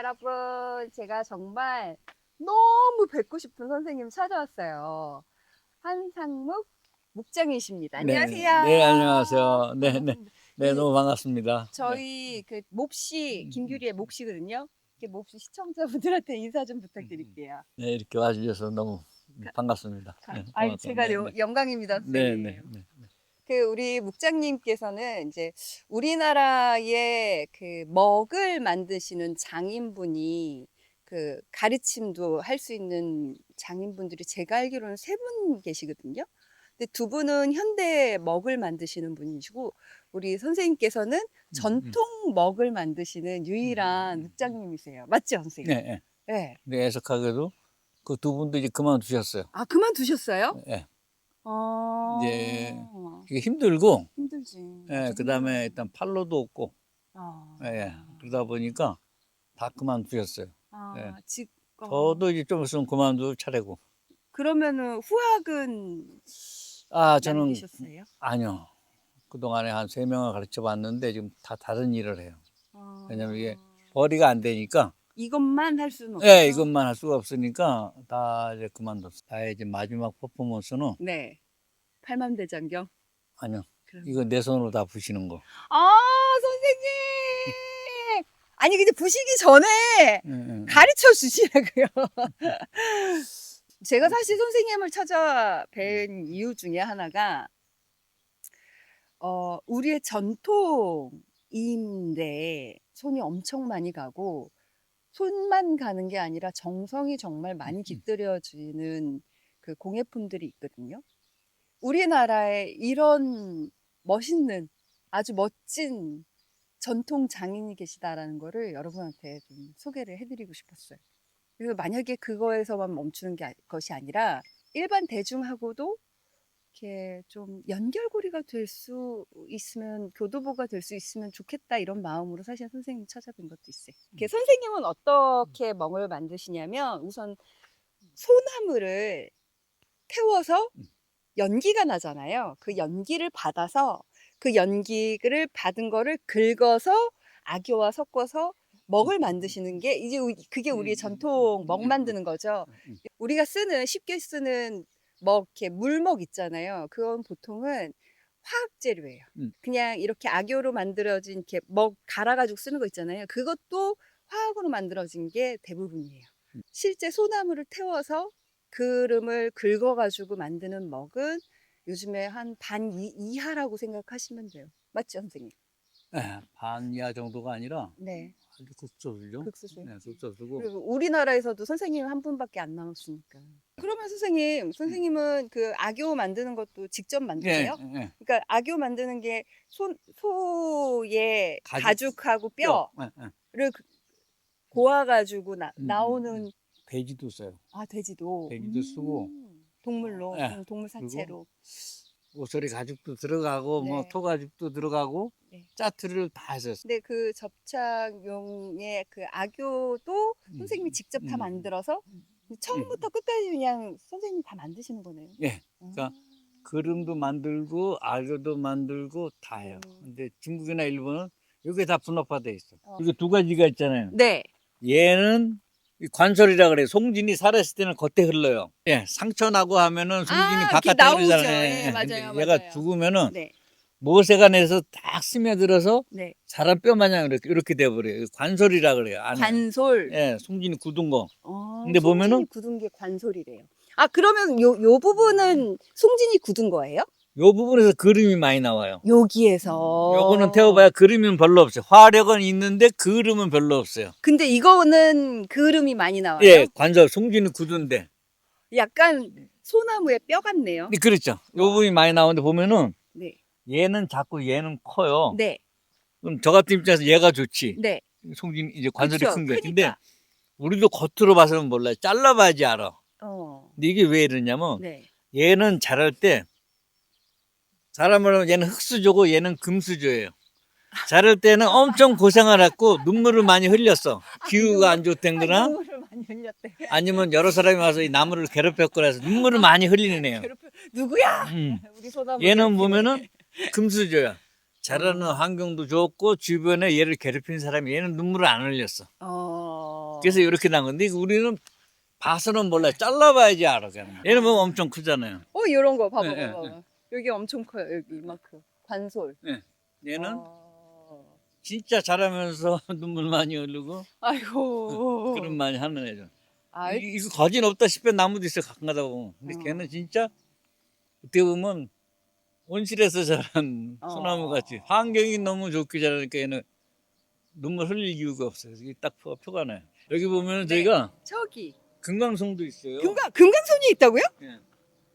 여러분. 제가 정말 너무 뵙고 싶은 선생님 찾아왔어요. 한상묵 목장이십니다. 안녕하세요. 네, 네, 안녕하세요. 네, 네. 네, 너무 반갑습니다. 저희 그 몹시 김규리의 몹시거든요. 이렇게 몹시 시청자분들한테 인사 좀 부탁드릴게요. 네, 이렇게 와주셔서 너무 반갑습니다. 네, 아, 고맙습니다. 제가 네, 영- 네. 영광입니다. 네, 선생님. 네, 네. 네. 그 우리 묵장님께서는 이제 우리나라의 그 먹을 만드시는 장인분이 그 가르침도 할 수 있는 장인분들이 제가 알기로는 세 분 계시거든요. 근데 두 분은 현대 먹을 만드시는 분이시고 우리 선생님께서는 전통 먹을 만드시는 유일한 음. 묵장님이세요. 맞죠, 선생님? 네, 네. 네. 네, 애석하게도 그 두 분도 이제 그만두셨어요. 아, 그만두셨어요? 네. 아. 이제 이게 힘들고, 힘들지. 예, 그 다음에 일단 팔로도 없고, 아. 예, 예. 그러다 보니까 다 그만두셨어요. 아, 예. 지, 어, 저도 이제 좀 있으면 그만둘 차례고. 그러면은 후학은 아, 저는, 남기셨어요? 아니요. 그동안에 한 세 명을 가르쳐 봤는데 지금 다 다른 일을 해요. 아, 왜냐면 이게 벌이가 안 되니까, 이것만 할 수는 없어요. 예, 이것만 할 수가 없으니까 다 이제 그만뒀어요. 나의 이제 마지막 퍼포먼스는 네. 팔만대장경. 아니요. 그럼. 이거 내 손으로 다 부시는 거. 아, 선생님. 아니 근데 부시기 전에 예, 예. 가르쳐 주시라고요. 제가 사실 선생님을 찾아뵌 이유 중에 하나가 어, 우리의 전통인데 손이 엄청 많이 가고 손만 가는 게 아니라 정성이 정말 많이 깃들여지는 그 공예품들이 있거든요. 우리나라에 이런 멋있는 아주 멋진 전통 장인이 계시다라는 거를 여러분한테 좀 소개를 해드리고 싶었어요. 그래서 만약에 그거에서만 멈추는 게, 아- 것이 아니라 일반 대중하고도 이렇게 좀 연결고리가 될 수 있으면 교도보가 될 수 있으면 좋겠다 이런 마음으로 사실 선생님 찾아뵌 것도 있어요. 이렇게 선생님은 어떻게 멍을 만드시냐면 우선 소나무를 태워서 연기가 나잖아요. 그 연기를 받아서 그 연기를 받은 거를 긁어서 악교와 섞어서 먹을 만드시는 게 이제 우- 그게 우리의 음, 전통 음, 먹 음, 만드는 거죠. 음. 우리가 쓰는 쉽게 쓰는 먹 이렇게 물먹 있잖아요. 그건 보통은 화학 재료예요. 음. 그냥 이렇게 악교로 만들어진 이렇게 먹 갈아 가지고 쓰는 거 있잖아요. 그것도 화학으로 만들어진 게 대부분이에요. 음. 실제 소나무를 태워서 그름을 긁어 가지고 만드는 먹은 요즘에 한 반 이하라고 생각하시면 돼요. 맞죠, 선생님? 예, 반 이하 정도가 아니라 네. 극소수죠. 극소수. 네, 극소수고. 그리고 우리나라에서도 선생님 한 분밖에 안 남았으니까. 그러면 선생님, 선생님은 그 악교 만드는 것도 직접 예, 만드세요? 예, 그러니까 악교 만드는 게 소, 소의 가죽, 가죽 하고 뼈를 뼈. 예, 예. 그- 고아가지고 나, 음, 나오는 음, 돼지도 써요. 아 돼지도 돼지도 쓰고. 음, 동물로 예. 음, 동물 사체로 오소리 가죽도 들어가고 뭐 네. 토가죽도 들어가고 네. 짜투리를 다 했었어요. 근데 그 접착용의 그 악교도 음, 선생님이 직접 다 음. 만들어서 처음부터 끝까지 그냥 선생님이 다 만드시는 거네요. 예. 그러니까 그림도 만들고 알교도 만들고 다 해요. 음. 근데 중국이나 일본은 이게 다 분업화돼 있어. 어. 이게 두 가지가 있잖아요. 네. 얘는 이 관솔이라 그래. 송진이 살았을 때는 겉에 흘러요. 예, 상처 나고 하면은 송진이 아, 바깥에 나오죠. 흐르잖아요. 예, 맞아요, 근데 얘가 맞아요. 죽으면은 네. 모세가 내서 딱 스며들어서 네. 사람 뼈 마냥 이렇게 이렇게 돼 버려요. 관솔이라 그래요. 안에. 관솔. 예, 송진이 굳은 거. 어, 근데 보면은- 송진이 굳은 게 관솔이래요. 아 그러면 요, 요 부분은 송진이 굳은 거예요? 요 부분에서 그림이 많이 나와요. 여기에서. 요거는 태워봐야 그림은 별로 없어요. 화력은 있는데 그림은 별로 없어요. 근데 이거는 그름이 많이 나와요. 예, 관절 송진이 굳은데. 약간 소나무의 뼈 같네요. 네, 그렇죠. 요 부분이 많이 나오는데 보면은 네. 얘는 작고 얘는 커요. 네. 그럼 저 같은 입장에서 얘가 좋지. 네. 송진 이제 관절이 그쵸, 큰 거. 근데 크니까. 우리도 겉으로 봐서는 몰라요. 잘라봐야지 알아. 어. 근데 이게 왜 이러냐면 네. 얘는 자랄 때 사람으로 하면 얘는 흙수저고 얘는 금수저예요. 자랄 때는 엄청 고생을 했고 눈물을 많이 흘렸어. 기후가 안 눈물을 많이 흘렸대. 아니면 여러 사람이 와서 이 나무를 괴롭혔거나 해서 눈물을 많이 흘리는 애요. 괴롭혀. 누구야? 음. 우리 소나무. 얘는. 보면은 금수저야. 자라는 환경도 좋고 주변에 얘를 괴롭힌 사람이 얘는 눈물을 안 흘렸어. 어. 그래서 이렇게 난 건데 우리는 봐서는 몰라. 잘라봐야지 알아. 그냥. 얘는 보면 엄청 크잖아요. 어 이런 거 봐봐 네, 봐봐. 네, 여기 엄청 커요. 여기 이만큼. 관솔. 얘는 어. 진짜 자라면서 눈물 많이 흐르고 아이고. 그런 많이 하는 애죠. 아, 이- 이거 거진 없다 싶은 나무도 있어 가끔 가다 보면. 근데 어. 걔는 진짜 어떻게 보면 온실에서 자란 어. 소나무 같이 환경이 너무 좋게 자라니까 얘는 눈물 흘릴 이유가 없어요. 이게 딱 표, 표가 나요. 여기 보면 네. 저희가 저기 금강송도 있어요. 금강 금강송이 있다고요? 예.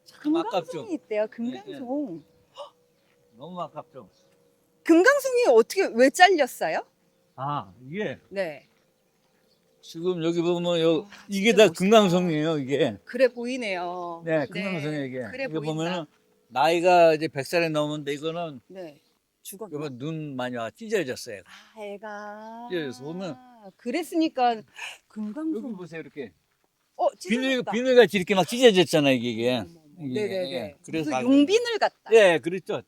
참 아깝죠. 금강송이 있대요. 금강송. 너무 아깝죠. 금강송이 어떻게 왜 잘렸어요? 아 이게 네. 지금 여기 보면 요 아, 이게 진짜 다 멋있다. 금강송이에요. 이게 그래 보이네요. 네 금강송이에요 이게. 그래 이거 보인다. 보면은 나이가 이제 100살이 넘었는데 이거는 네. 죽었나? 이거 눈 많이 와 찢어졌어요. 아, 애가. 찢어져서 보면 그랬으니까 여기 금강송. 보세요 이렇게 어, 비늘 찢어졌다. 비늘같이 이렇게 막 찢어졌잖아요 이게. 이게. 어머, 어머. 이게, 네네네. 예. 그래서 무슨 다 용비늘 같다. 예, 그렇죠.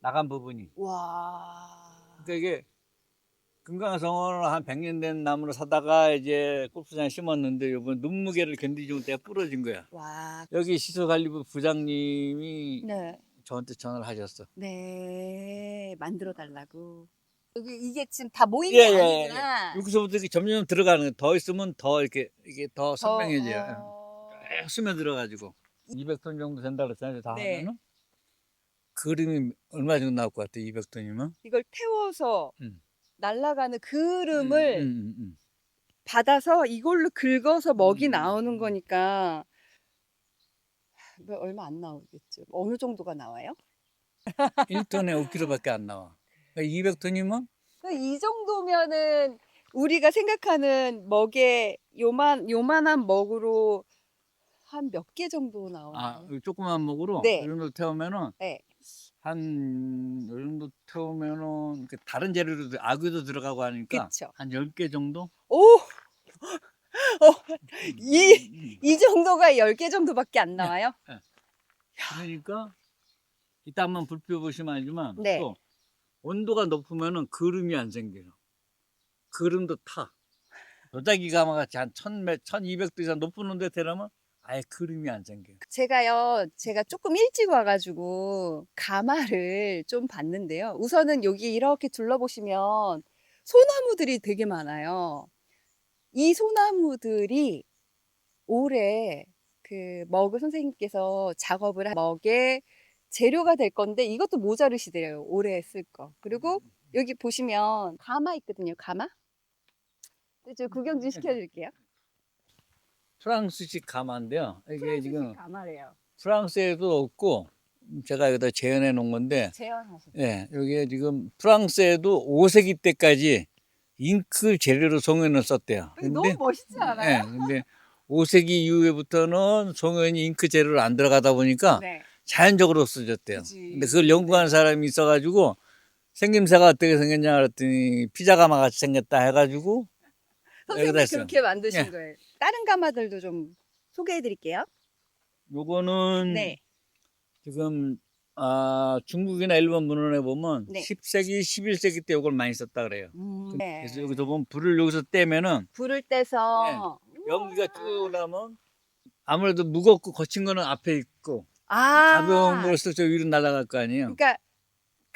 나간 부분이. 와. 그러니까 이게 금강성어는 한 100년 된 나무를 사다가 이제 골프장에 심었는데 이번 눈무게를 견디지 못해 부러진 거야. 와. 여기 시소관리부 부장님이 네. 저한테 전화를 하셨어. 네. 만들어 달라고. 여기 이게 지금 다 모인 예, 게 예, 아니구나. 여기서부터 이렇게 점점 들어가는 거야. 더 있으면 더 이렇게 이게 더 더, 선명해져요. 어. 쭉 스며들어가지고 200톤 정도 된다 그랬잖아요. 다 네. 하면은 그림이 얼마 정도 나올 것 같아? 200톤이면? 이걸 태워서 음. 날아가는 그름을 음, 음, 음. 받아서 이걸로 긁어서 먹이 음. 나오는 거니까 뭐 얼마 안 나오겠죠. 어느 정도가 나와요? 1톤에 5kg밖에 안 나와. 그러니까 200톤이면 이 정도면은 우리가 생각하는 먹의 요만 요만한 먹으로 한 몇 개 정도 나오나요? 아, 이 조그만 목으로 네. 이 정도 태우면은 네. 한이 정도 태우면은 그 다른 재료도 들- 아귀도 들어가고 하니까 그쵸. 한 10개 정도? 오! 어, 이, 이 정도가 10개 정도밖에 안 나와요? 그러니까 이따 한번 불펴 보시면 알지만 네. 또 온도가 높으면은 그름이 안 생겨요. 그름도 타. 도자기 가마 같이 한 1000몇 1200도 이상 높은 온도에 태우면 아예 그름이 안 생겨요. 제가요, 제가 조금 일찍 와가지고 가마를 좀 봤는데요. 우선은 여기 이렇게 둘러보시면 소나무들이 되게 많아요. 이 소나무들이 올해 그 먹을 선생님께서 작업을 한 먹의 재료가 될 건데 이것도 모자르시대요. 올해 쓸 거. 그리고 여기 보시면 가마 있거든요. 가마. 저 구경 좀 시켜드릴게요. 프랑스식 가마인데요. 이게 프랑스식 지금 가마래요. 프랑스에도 없고 제가 여기다 재현해 놓은 건데 재현하셨어요. 예, 여기에 지금 프랑스에도 5세기 때까지 잉크 재료로 송연을 썼대요. 너무 멋있지 예, 않아요? 근데 5세기 이후에부터는 송연이 잉크 재료로 안 들어가다 보니까 네. 자연적으로 없어졌대요. 그치. 근데 그걸 연구한 사람이 있어가지고 생김새가 어떻게 생겼냐 그랬더니 피자 가마 같이 생겼다 해가지고 선생님이 여기다 했어요. 그렇게 만드신 예. 거예요. 다른 가마들도 좀 소개해 드릴게요. 요거는 네. 지금 아, 중국이나 일본 문헌에 보면 네. 10세기, 11세기 때 이걸 많이 썼다 그래요. 음, 네. 그래서 여기서 보면 불을 여기서 떼면은 불을 떼서 연기가 쭉 나면 아무래도 무겁고 거친 거는 앞에 있고 아, 가벼운 걸서 저 위로 날아갈 거 아니에요. 그러니까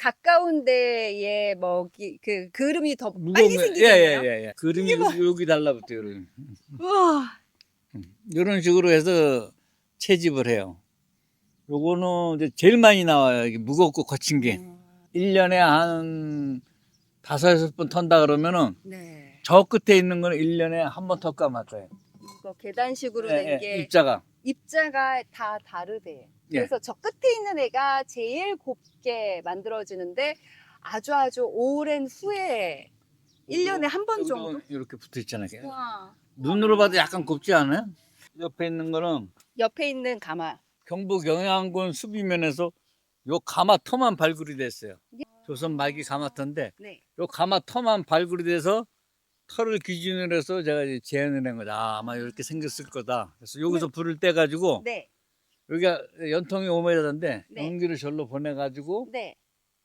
가까운 데에 먹이 그 그름이 더 무거운 빨리 거, 생기네요. 예예 예. 예, 그림이 여기, 여기 달라붙어요. 여기. 우와. 이런 식으로 해서 채집을 해요. 요거는 이제 제일 많이 나와요. 이게 무겁고 거친 게. 음, 1년에 한 다섯, 여섯 번 턴다 그러면은 네. 저 끝에 있는 거는 1년에 한번 턴까 말까요. 이거 계단식으로 예, 된 예, 게 입자가. 입자가 다 다르대요. 예. 그래서 저 끝에 있는 애가 제일 곱게 만들어지는데 아주 아주 오랜 후에 1년에 한 번 정도? 이렇게 붙어 있잖아요. 우와. 눈으로 봐도 약간 곱지 않아요? 옆에 있는 거는 옆에 있는 가마. 경북 영양군 수비면에서 요 가마 터만 발굴이 됐어요. 조선 말기 가마터인데 네. 요 가마 터만 발굴이 돼서 털을 기준으로 해서 제가 이제 재현을 한 거다. 아, 아마 이렇게 생겼을 거다. 그래서 여기서 불을 떼 가지고 네. 여기가 연통이 5m인데 네. 연기를 절로 보내가지고 네.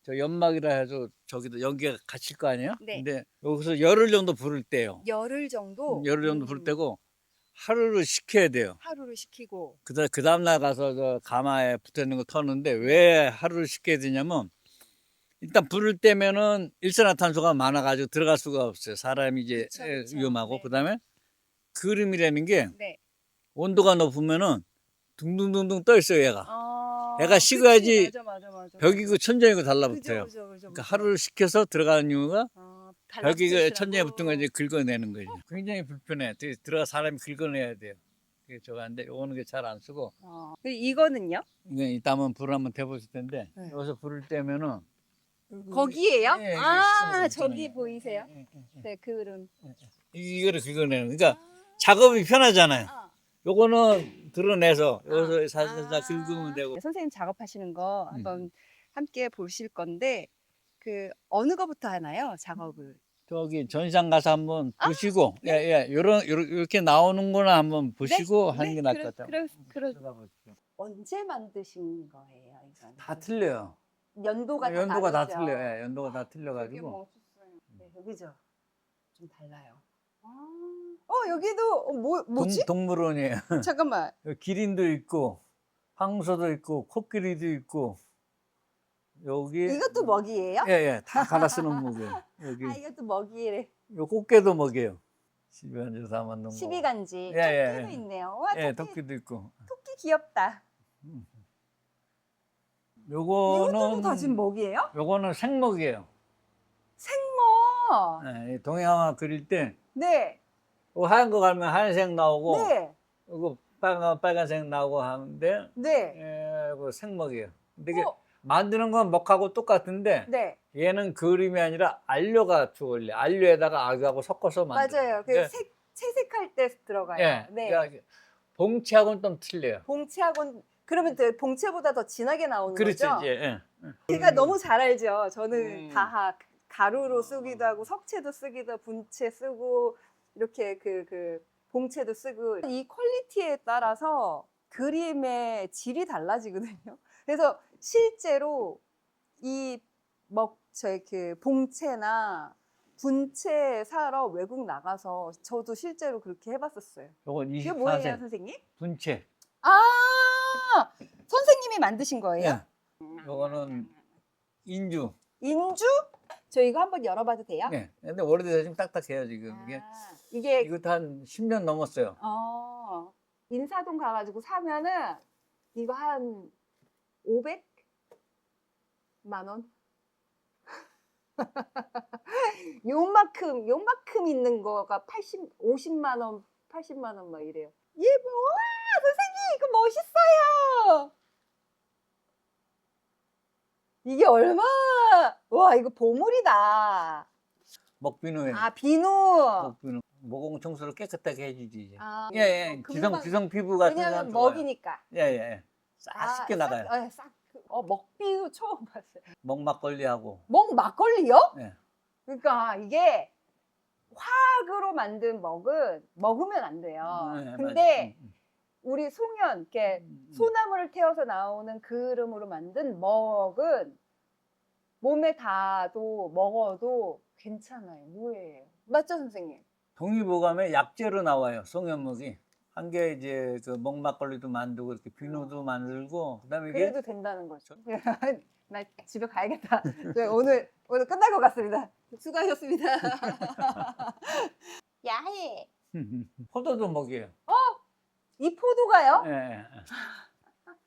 저 연막이라 해서 저기도 연기가 갇힐 거 아니에요? 네. 근데 여기서 열흘 정도 부를 때요. 열흘 정도. 열흘 정도 부를 음, 때고 하루를 식혀야 돼요. 하루를 식히고. 그다음 그 다음 날 가서 저 가마에 붙어 있는 거 터는데 왜 하루를 식혀야 되냐면 일단 불을 떼면은 일산화탄소가 많아가지고 들어갈 수가 없어요. 사람이 이제 그쵸, 에, 그쵸. 위험하고 네. 그다음에 그름이라는 게 네. 온도가 높으면은 둥둥둥둥 떠 있어요 얘가. 아, 애가 식어야지 맞아, 맞아, 맞아. 벽이고 천장이고 그죠, 달라붙어요. 그죠, 그죠, 그러니까 그죠. 하루를 식혀서 들어가는 이유가 아, 벽이 그 달라붙으시라고. 천장에 붙은 거 이제 긁어내는 거죠. 굉장히 불편해. 되게 들어가 사람이 긁어내야 돼요. 그게 저거 한데 요거는 게 잘 안 쓰고 어. 그리고 이거는요? 이건 이따 한번 불을 한번 대보실 텐데 네. 여기서 불을 떼면은 거기에요? 예, 예, 아, 있어요, 저기 있잖아요. 보이세요? 예, 예, 예. 네. 이- 이거를 긁어내는 그러니까 작업이 편하잖아요. 아. 요거는 드러내서 여기서 아. 살살 긁으면 되고 네, 선생님 작업하시는 거 음. 한번 함께 보실 건데 그 어느 거부터 하나요? 작업을. 저기 전시장 가서 한번 아, 보시고 예예 요런 요런- 요렇게 나오는구나 한번 보시고 하는 네, 게 나을 것 같아요. 그러, 그러, 들어가 보십시오. 언제 만드신 거예요, 이건? 다 틀려요. 연도가 다 연도가 다 다르죠? 틀려요. 예, 연도가 다 되게 틀려가지고 멋있어요. 네, 여기죠. 좀 달라요. 아, 어 여기도 어, 뭐 뭐지? 동, 물원이에요 잠깐만. 기린도 있고 황소도 있고 코끼리도 있고 여기 이것도 먹이에요? 예예 다 갈아 쓰는 먹이에요. 여기 아 이것도 먹이래. 요 꽃게도 먹이에요. 집에 앉아서 한번 놓은 거. 시비간지. 예, 예, 토끼도 예. 있네요. 와 예, 토끼, 토끼도 있고. 토끼 귀엽다. 요거는 이것도 다 지금 먹이에요? 요거는 생먹이에요. 생먹. 예, 이 동양화 그릴 때 네. 요 하얀 거 갈면 하얀색 나오고 네. 요거 빨간 빨간색 나오고 하는데 네. 예, 이거 생먹이에요. 근데 이게 어, 만드는 건 먹하고 똑같은데 네. 얘는 그림이 아니라 알료가 주얼리 알료에다가 악하고 섞어서 만들어요. 맞아요. 그 예. 색, 채색할 때 들어가요. 예, 네. 그러니까 봉치하고는 좀 틀려요. 봉채하고는 그러면 더 봉채보다 더 진하게 나오는 그렇죠, 거죠? 이제. 예. 제가 너무 잘 알죠. 저는 음. 다 가루로 쓰기도 하고 석채도 쓰기도 하고 분채 쓰고 이렇게 그, 그 봉채도 쓰고 이 퀄리티에 따라서 그림의 질이 달라지거든요. 그래서 실제로 이먹저그 봉채나 분채 사러 외국 나가서 저도 실제로 그렇게 해봤었어요. 요건 이게 뭐예요, 24세 선생님? 분체. 아 선생님이 만드신 거예요? 예. 요거는 인주. 인주? 저 이거 한번 열어봐도 돼요? 예. 근데 오래돼서 좀 딱딱해요, 지금. 이게 아, 이게 이것도 한 10년 넘었어요. 어, 인사동 가가지고 사면은 이거 한 500만 원? 요만큼 요만큼 있는 거가 80 50만 원, 80만 원 막 이래요. 얘 뭐야, 선생님 이거 멋있어요. 이게 얼마? 와 이거 보물이다. 먹비누예요. 아 비누. 먹비누. 모공 청소를 깨끗하게 해주지. 아, 예, 예. 금방- 지성, 지성 피부 같은 왜냐면 사람 좋아요. 먹이니까. 예, 예, 예. 싹 씻게 나가요. 아, 싹. 어, 먹비도 처음 봤어요. 먹 막걸리하고. 먹 막걸리요? 예. 그러니까 이게 화학으로 만든 먹은 먹으면 안 돼요. 예, 맞아요. 근데 음, 우리 송연, 이렇게 음, 음. 소나무를 태워서 나오는 그름으로 만든 먹은 몸에 닿아도 먹어도 괜찮아요. 뭐예요? 맞죠, 선생님? 동의보감에 약재로 나와요. 송연목이. 한 개 이제 그 먹막걸리도 만들고 이렇게 비누도 만들고 그다음에 이게 그래도 된다는 거죠. 나 집에 가야겠다. 네, 오늘 오늘 끝날 것 같습니다. 수고하셨습니다. 야해. 포도도 먹이에요. 이 포도가요? 예, 예. 예.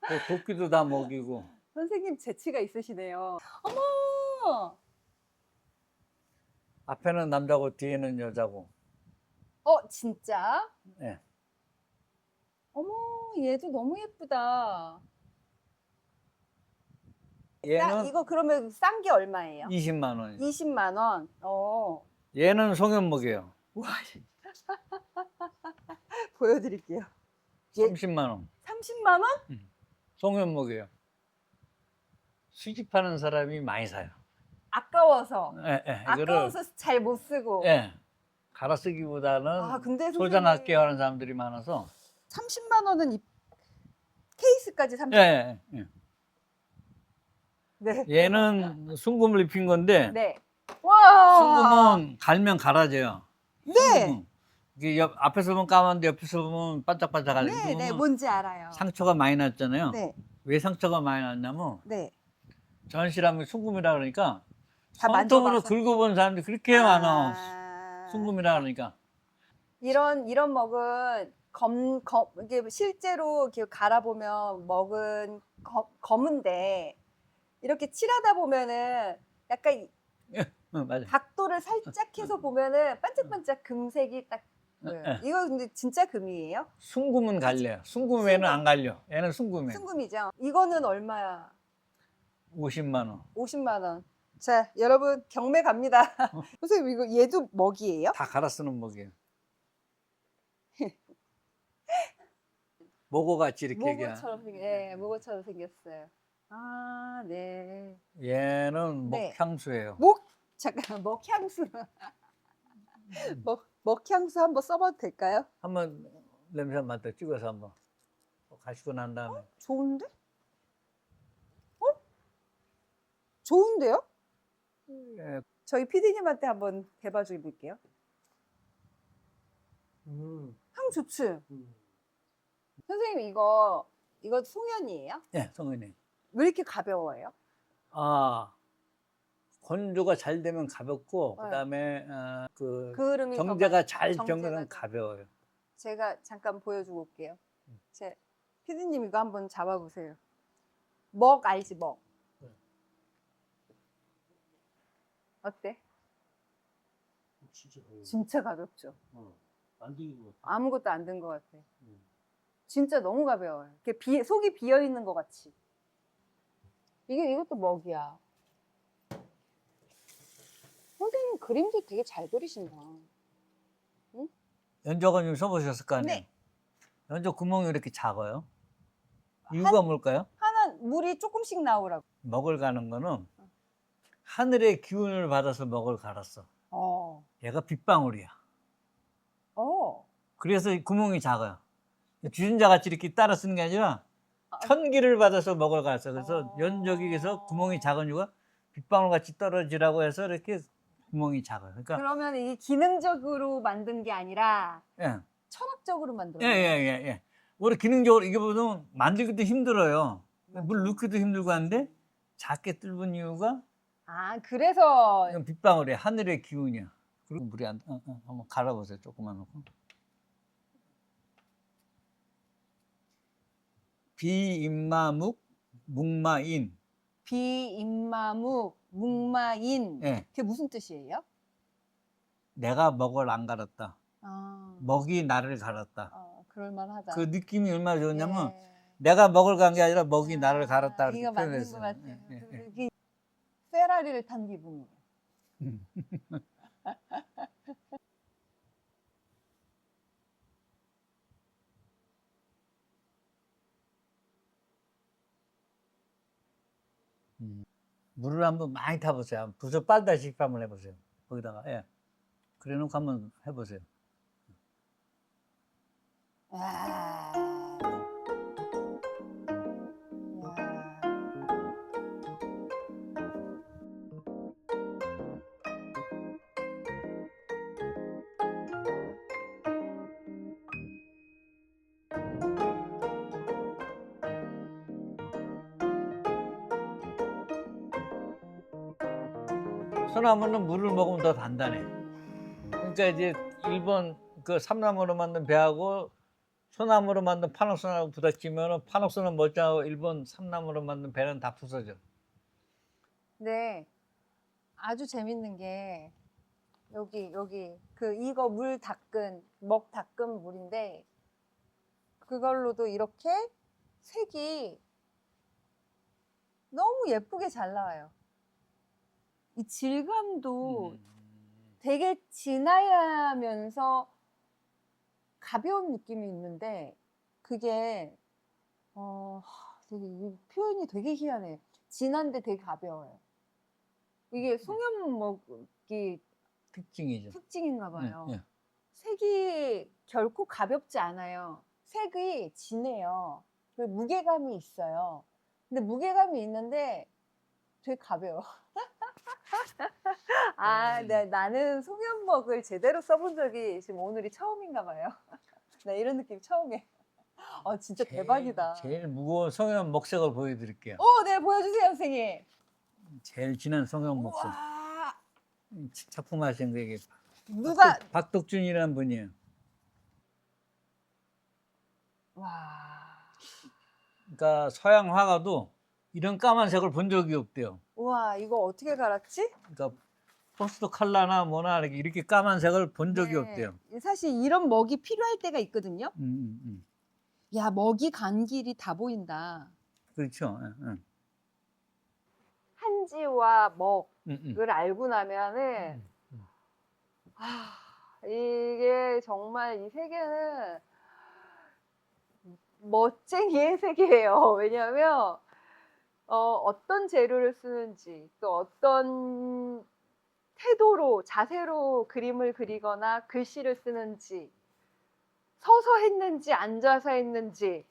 그 도끼도 다 먹이고 선생님 재치가 있으시네요. 어머. 앞에는 남자고 뒤에는 여자고. 어 진짜? 예. 어머 얘도 너무 예쁘다. 야, 얘는 이거 그러면 싼 게 얼마예요? 20만 원. 20만 원. 어. 얘는 송연목이에요. 와. 보여드릴게요. 얘 30만 원. 30만 원? 송연목이에요. 수집하는 사람이 많이 사요. 아까워서. 예, 예. 이거를 아까워서 잘 못 쓰고. 예. 갈아 쓰기보다는 아 근데 선생님 소장할게요 하는 사람들이 많아서 30만 원은 이 케이스까지 30. 예, 예, 예. 네. 얘는 순금을 입힌 건데 네. 와. 순금은 갈면 갈아져요. 네. 순금은. 이게 옆, 앞에서 보면 까만데 옆에서 보면 반짝반짝하죠. 네, 네, 뭔지 알아요. 상처가 많이 났잖아요. 네, 왜 상처가 많이 났냐면 네. 전시라면 순금이라 그러니까 다 손톱으로 만져봐서. 긁어본 사람들이 그렇게 많아. 아. 순금이라 그러니까. 이런 이런 먹은 검, 검 이게 실제로 이렇게 갈아 보면 먹은 검, 검은데 이렇게 칠하다 보면은 약간 이 응, 맞아. 각도를 살짝 해서 보면은 반짝반짝 금색이 딱 보여요. 예. 이거 근데 진짜 금이에요? 순금은 갈려요. 순금에는 안 갈려. 얘는 순금에 순금이죠. 이거는 얼마야? 50만 원. 50만 원. 자, 여러분 경매 갑니다. 선생님 이거 얘도 먹이에요? 다 갈아 쓰는 먹이에요. 모고같이 이렇게 얘기하- 모고처럼 생, 예, 모고처럼 생겼어요. 아, 네. 얘는 네. 먹향수예요. 목 잠깐 먹향수. 먹 먹향수 한번 써봐도 될까요? 한번 냄새 맡아 찍어서 한번 가시고 난 다음에 좋은데? 어? 좋은데요? 예. 저희 PD님한테 한번 대봐 줄게요. 음. 향 좋지? 선생님 이거 이거 송연이에요? 예, 성은이. 왜 이렇게 가벼워요? 아 건조가 잘 되면 가볍고 네. 그다음에 어, 그 그름이 더 정제가 많- 잘 정제가 되면 더- 가벼워요. 제가 잠깐 보여주고 올게요. 음. 제 피디님 이거 한번 잡아보세요. 먹 알지 먹. 네. 어때? 진짜 가볍죠. 어, 안 되는 것 같아. 아무것도 안 든 것 같아. 음. 진짜 너무 가벼워요. 이렇게 비, 속이 비어 있는 것 같이. 이게 이것도 먹이야. 선생님 그림도 되게 잘 그리신다. 연적은 좀 써보셨을 거 아니에요? 네. 연적 구멍이 이렇게 작아요. 이유가 뭘까요? 하나 물이 조금씩 나오라고. 먹을 가는 거는 하늘의 기운을 받아서 먹을 갈았어. 어. 얘가 빗방울이야. 어. 그래서 이 구멍이 작아요. 주전자 같이 이렇게 따라 쓰는 게 아니라 아. 천기를 받아서 먹을 갈았어. 그래서 어. 연적에서 구멍이 작은 이유가 빗방울 같이 떨어지라고 해서 이렇게 구멍이 작아요. 그러니까 그러면 이 기능적으로 만든 게 아니라 예. 철학적으로 만든 예, 거예요. 예, 예, 예. 원래 기능적으로 이게 보면 만들기도 힘들어요. 물 넣기도 힘들고 한데 작게 뚫은 이유가 아, 그래서 이건 빗방울에 하늘의 기운이야. 그리고 물이 안, 어, 어, 한번 갈아보세요. 조금만 넣고. 비임마묵 묵마인. 비임마묵 묵마인. 예, 그게 무슨 뜻이에요? 내가 먹을 안 갈았다. 아, 먹이 나를 갈았다. 어, 그럴만하다. 그 느낌이 얼마나 좋냐면 예. 내가 먹을 간 게 아니라 먹이 나를 갈았다. 아, 이렇게 이거 맞는 표현했어요. 것 같아요. 예, 예, 예. 이게 페라리를 탄 기분이에요. 물을 한번 많이 타보세요. 부서 빨다시피 한번 해보세요. 거기다가 예. 그래놓고 한번 해보세요. 아. 소나무는 물을 먹으면 더 단단해. 그러니까 이제 일본 그 삼나무로 만든 배하고 소나무로 만든 판옥선하고 부닥치면 판옥선은 멀쩡하고 일본 삼나무로 만든 배는 다 부서져. 네. 아주 재밌는 게 여기 여기 그 이거 물 닦은 먹 닦은 물인데 그걸로도 이렇게 색이 너무 예쁘게 잘 나와요. 이 질감도 음. 되게 진하면서 가벼운 느낌이 있는데 그게 어 하, 되게 이 표현이 되게 희한해. 진한데 되게 가벼워요. 이게 송염목이 특징이죠. 특징인가 봐요. 예, 예. 색이 결코 가볍지 않아요. 색이 진해요. 그 무게감이 있어요. 근데 무게감이 있는데 되게 가벼워. 아, 네, 나는 송연먹을 제대로 써본 적이 지금 오늘이 처음인가 봐요. 나 이런 느낌 처음에. 아, 진짜 대박이다. 제일 무거운 성형 먹색을 보여드릴게요. 오, 네, 보여주세요, 선생님. 제일 진한 성형 먹색. 와, 작품 하신 거 이게 누가, 박덕, 박덕준이라는 분이에요. 와, 그러니까 서양 화가도 이런 까만색을 본 적이 없대요. 와, 이거 어떻게 갈았지? 그러니까 포스트 칼라나 뭐나 이렇게, 이렇게 까만색을 본 적이 네. 없대요. 사실 이런 먹이 필요할 때가 있거든요. 음, 음, 음. 야, 먹이 간 길이 다 보인다. 그렇죠. 예, 예. 한지와 먹을 음, 음. 알고 나면은 음. 아, 이게 정말 이 세계는 멋쟁이의 세계예요. 왜냐하면 어, 어떤 재료를 쓰는지 또 어떤 태도로 자세로 그림을 그리거나 글씨를 쓰는지 서서 했는지 앉아서 했는지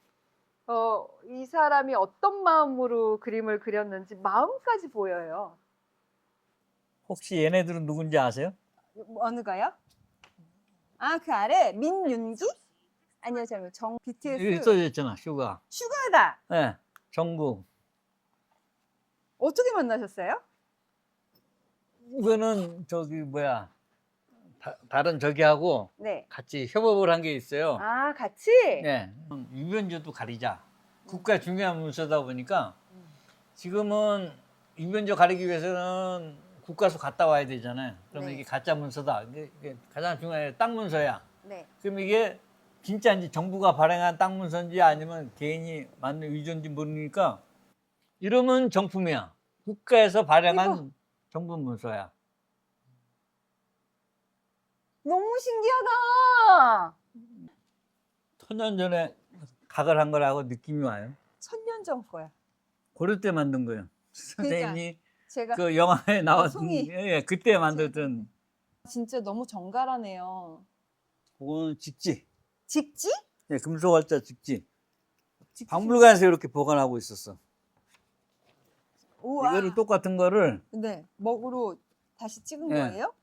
어, 이 사람이 어떤 마음으로 그림을 그렸는지 마음까지 보여요. 혹시 얘네들은 누군지 아세요? 뭐, 어느 가요? 아, 그 아래 민윤기? 아니요, 잠깐 정 여기 BTS 써져 있잖아. 슈가. 슈가다. 예. 정국. 어떻게 만나셨어요? 이거는 저기 뭐야 다, 른 저기하고 네. 같이 협업을 한 게 있어요. 아, 같이? 예. 유변조도 가리자. 국가 중요한 문서다 보니까 지금은 유변조 가리기 위해서는 국가서 갔다 와야 되잖아요. 그러면 네. 이게 가짜 문서다. 이게, 이게 가장 중요한 게땅 문서야. 네. 그럼 이게 진짜인지 정부가 발행한 땅 문서인지 아니면 개인이 만든 위조인지 모르니까 이러면 정품이야. 국가에서 발행한 이거. 정부 문서야. 너무 신기하다. 천년 전에 각을 한 거라고 느낌이 와요. 천년 전 거야. 고려 때 만든 거예요. 선생님이 제가 그 영화에 나왔던 송이. 예, 예, 그때 만들던 진짜 너무 정갈하네요. 그거는 직지. 직지? 예, 금속월자 직지. 직지. 박물관에서 이렇게 보관하고 있었어. 우와. 이거를 똑같은 거를 네. 먹으로 다시 찍은 예. 거예요?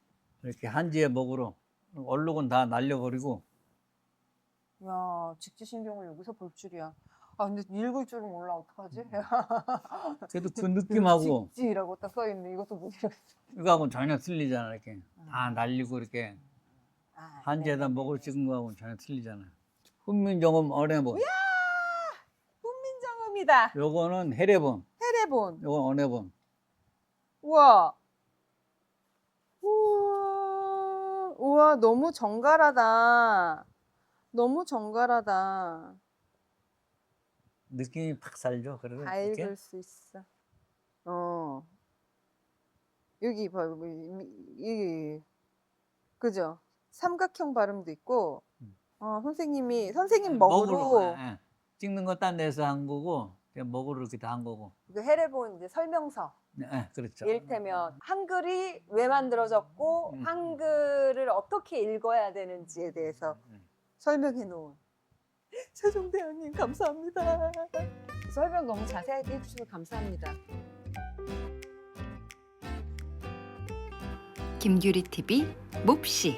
이렇게 한지에 먹으로 얼룩은 다 날려버리고 야, 직지 신경을 여기서 볼 줄이야. 아, 근데 읽을 줄은 몰라. 어떡하지? 그래도 그 느낌하고 직지라고 딱 써있네. 이것도 못 읽었어. 이거하고는 전혀 틀리잖아 이렇게 다 날리고 이렇게 아, 한지에다 네. 먹을 찍은 거하고는 전혀 틀리잖아. 훈민정음 어네본. 훈민정음이다. 요거는 해례본. 테레본. 요건 어네본. 우와. 우와. 우와, 너무 정갈하다. 너무 정갈하다. 느낌이 팍 살죠. 그래도 다 이렇게. 읽을 수 있어. 어. 여기 봐, 여기, 이, 그죠? 삼각형 발음도 있고, 음. 어, 선생님이, 선생님 먹으로, 예, 예. 찍는 거딴 데서 한 거고 그냥 먹으로 이렇게 다 한 거고. 그 해례본 이제 설명서. 네, 예, 그렇죠. 이를테면 한글이 왜 만들어졌고 음. 한글을 어떻게 읽어야 되는지에 대해서 음. 설명해 놓은 최종 대원님 감사합니다. 설명 너무 자세하게 해주셔서 감사합니다. 김규리 TV 몹시